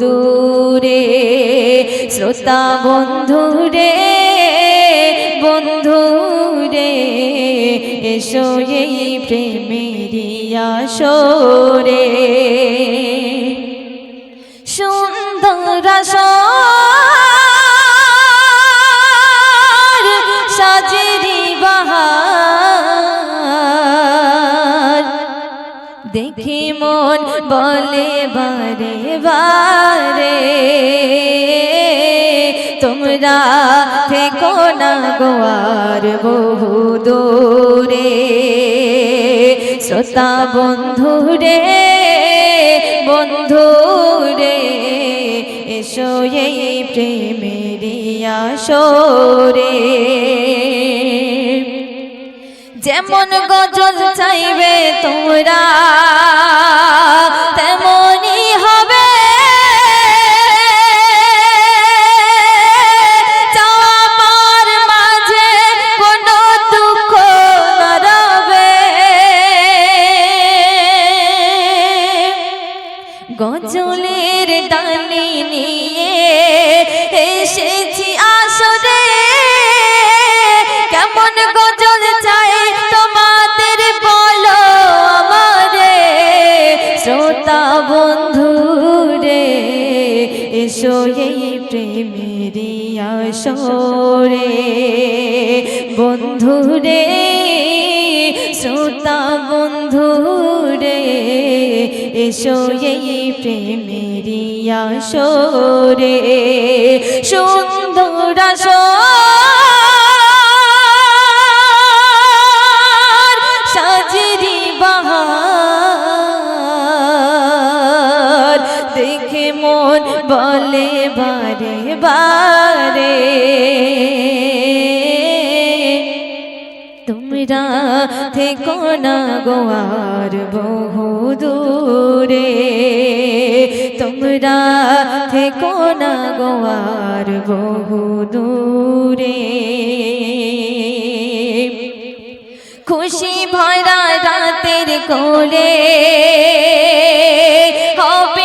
দূরে শ্রোতা বন্ধু রে বন্ধু রে এসো এই প্রেমেরিয়া আসরে। দেখি মন বলে, বারে বারে। তোমরা থেকো না গোয়ার বহু দূরে। শ্রোতা বন্ধু রে বন্ধু রে, এসো এই প্রেমেরি আসরে। যেমন গজল চাইবে তোমরা, তেমনই হবে। মাঝে, কোনো দুঃখ গজলের দানি নিয়ে এসেছি আসরে। কেমন গজল এসো এই প্রেমেরি আসরে। বন্ধু রে, শ্রোতা বন্ধু রে, এসো এই প্রেমেরি আসরে। সুন্দর আসর বারে বারে তোমরা থেকো না গোয়ার বহু দূরে তোমরা থেকো না গোয়ার বহু দূরে খুশি ভরা রাতের কোলে হবে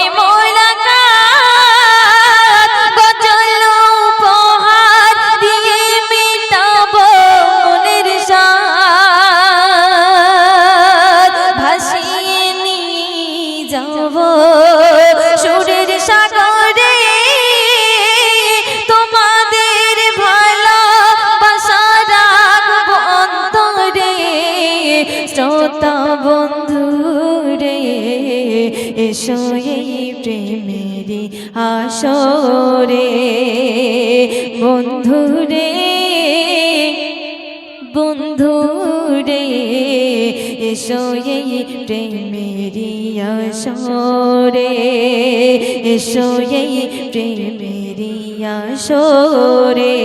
যাব সুরের সাগরে তোমাদের ভালোবাসা রাখব অন্তরে শ্রোতা বন্ধু রে, এসো এই প্রেমেরি আসরে। বন্ধু এসো এই প্রেমেরি আসরে। এসো এই প্রেমেরি আসরে।